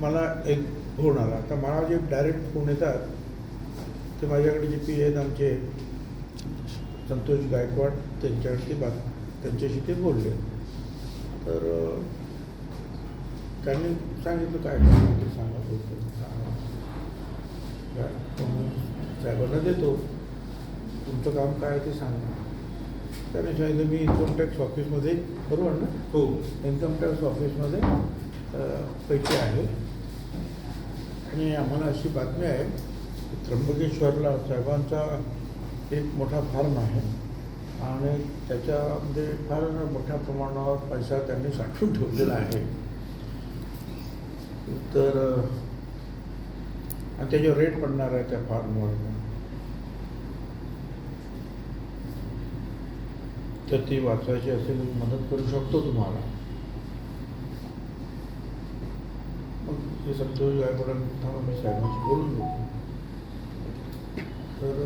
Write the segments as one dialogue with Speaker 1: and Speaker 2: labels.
Speaker 1: मला एक फोन आला. तर मला जे डायरेक्ट फोन येतात ते माझ्याकडे जे पी आहेत आमचे संतोष गायकवाड त्यांच्याकडे ते बात त्यांच्याशी ते बोलले. तर त्यांनी सांगितलं काय ते सांगा बोलतो साहेबांना देतो. तुमचं काम काय आहे ते सांगा. त्याने सांगितलं मी इन्कम टॅक्स ऑफिसमध्ये बरोबर ना?
Speaker 2: हो.
Speaker 1: इन्कम टॅक्स ऑफिसमध्ये पैसे आहे आणि आम्हाला अशी बातमी आहे की त्र्यंबकेश्वरला साहेबांचा एक मोठा फार्म आहे आणि त्याच्यामध्ये फार मोठ्या प्रमाणावर पैसा त्यांनी साठवून ठेवलेला आहे. तर आणि त्याच्यावर रेट पडणार आहे त्या फार्मवर तर ती वाचवायची असेल मदत करू शकतो तुम्हाला. हे संतोष गायकवाडांनी थांबा मी साहेबांशी बोलून घेतो तर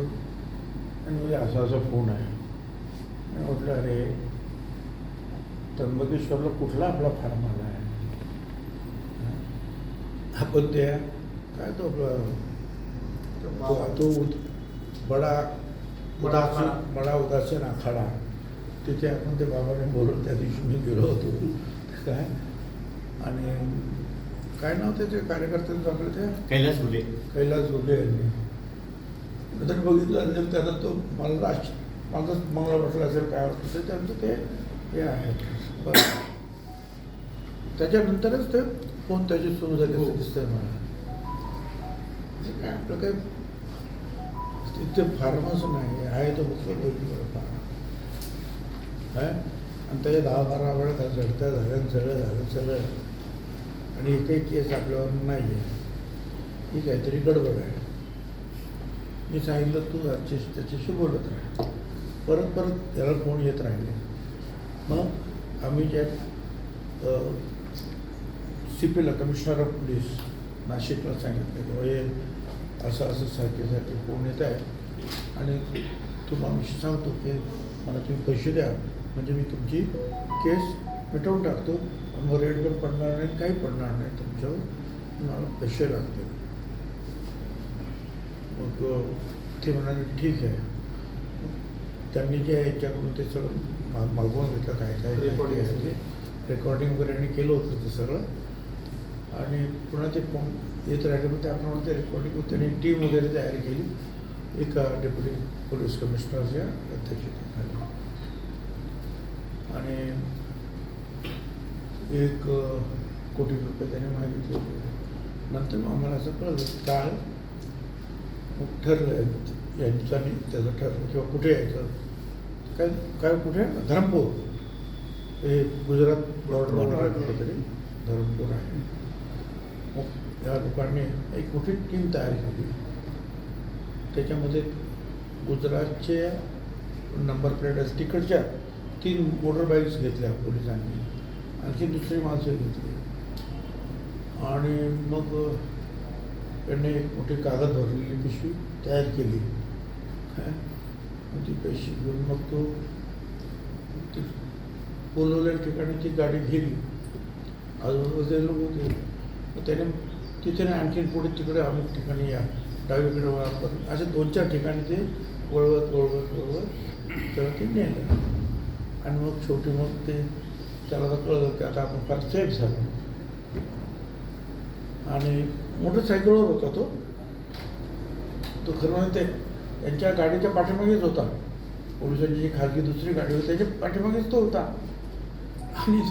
Speaker 1: आणि म्हणजे असा असा फोन आहे. मी म्हटलं अरे त्र्यंबकेश्वरला कुठला आपला फार्म आला आहे? हं? आपण त्या काय तो आपला तो- तो उद- बडा उदासीन बडा उदासीन आखाडा. तिथे आपण ते बाबाने बोलून त्या दिवशी मी गेलो होतो. काय? आणि काय नाव त्याचे? कार्यकर्त्यांचं आपलं ते?
Speaker 2: कैलास फुले.
Speaker 1: कैलास जोगे यांनी. मी तर बघितलं असेल त्यानं तो मला राज माझं मला वाटलं असेल काय वाटलं तर त्यांचं ते हे आहे. बरं. त्याच्यानंतरच ते फोन त्याची सुरू झाली असं
Speaker 2: हो.
Speaker 1: दिसतंय मला. म्हणजे काय आपलं काय? तिथे फार्मच नाही आहे तो फार्म आहे आणि त्याच्या दहा बारा वेळा त्या झडत्या झाल्या आणि सगळं झालं सगळं. आणि इथे केस आपल्यावर नाही आहे ही काहीतरी गडबड आहे. मी सांगितलं तू आजची त्याच्याशी बोलत राहा. परत परत त्याला फोन येत राहिले. मग आम्ही ज्या सी पीला कमिशनर ऑफ पोलीस नाशिकला सांगितलं की हे असं असं सारखे सारखे फोन येत आहे आणि तुम्हाला मी सांगतो की मला तुम्ही पैसे द्या. म्हणजे मी तुमची केस मिटवून टाकतो. आणि मग रेट पण पडणार नाही काही पडणार नाही. तुमच्यावर मला पैसे लागतील. मग ते म्हणाले ठीक आहे. मग त्यांनी जे आहे याच्याकडून ते सगळं मागवून घेतलं. काय काय ते. रेकॉर्डिंग वगैरे यांनी केलं होतं ते सगळं. आणि पुन्हा ते फोन येत राहिले. पण त्याप्रमाणे ते रेकॉर्डिंग त्यांनी टीम वगैरे तयार केली. एका डेप्युटी पोलीस कमिशनरच्या अध्यक्षतेखाली. आणि एक कोटी रुपये त्याने मागितले नंतर मग आम्हाला असं कळलं काल मग ठरलं यांचं आणि त्याचं ठरलं किंवा कुठे यायचं. काय काय कुठे? धरमपूर. हे गुजरात बॉर्डर आहे. कुठेतरी. धरमपूर आहे. मग या लोकांनी एक मोठी टीम तयार केली. त्याच्यामध्ये गुजरातचे नंबर प्लेट असं तिकडच्या तीन मोटर बाईक्स घेतल्या पोलिसांनी. आणखी दुसरी माणसं घेतली. आणि मग त्यांनी एक मोठी कागद भरलेली पिशवी तयार केली. काय ती पैसे घेऊन मग तो बोलवलेल्या ठिकाणी ती गाडी गेली. आजूबाजूचे लोक होते. मग त्याने तिथे आणखी आणखीन पुढे तिकडे अमुक ठिकाणी या. डावीकडे वळा असे दोन चार ठिकाणी ते वळवत वळवत वळवत त्याला ते नेलं. आणि मग शेवटी मग ते त्याला तर कळलं की आता आपण फार सेफ झालो. आणि मोटरसायकलवर होता तो. तो खरं म्हणजे त्यांच्या गाडीच्या पाठीमागेच होता. पोलिसांची जी खाजगी दुसरी गाडी होती त्याच्या पाठीमागेच तो होता. आणि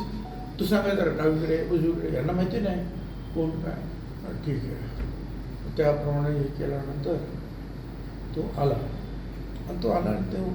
Speaker 1: तू सांगायचं डावीकडे उजवीकडे यांना माहिती नाही कोण काय. ठीक आहे. त्याप्रमाणे हे केल्यानंतर तो आला. आणि तो आला आणि तो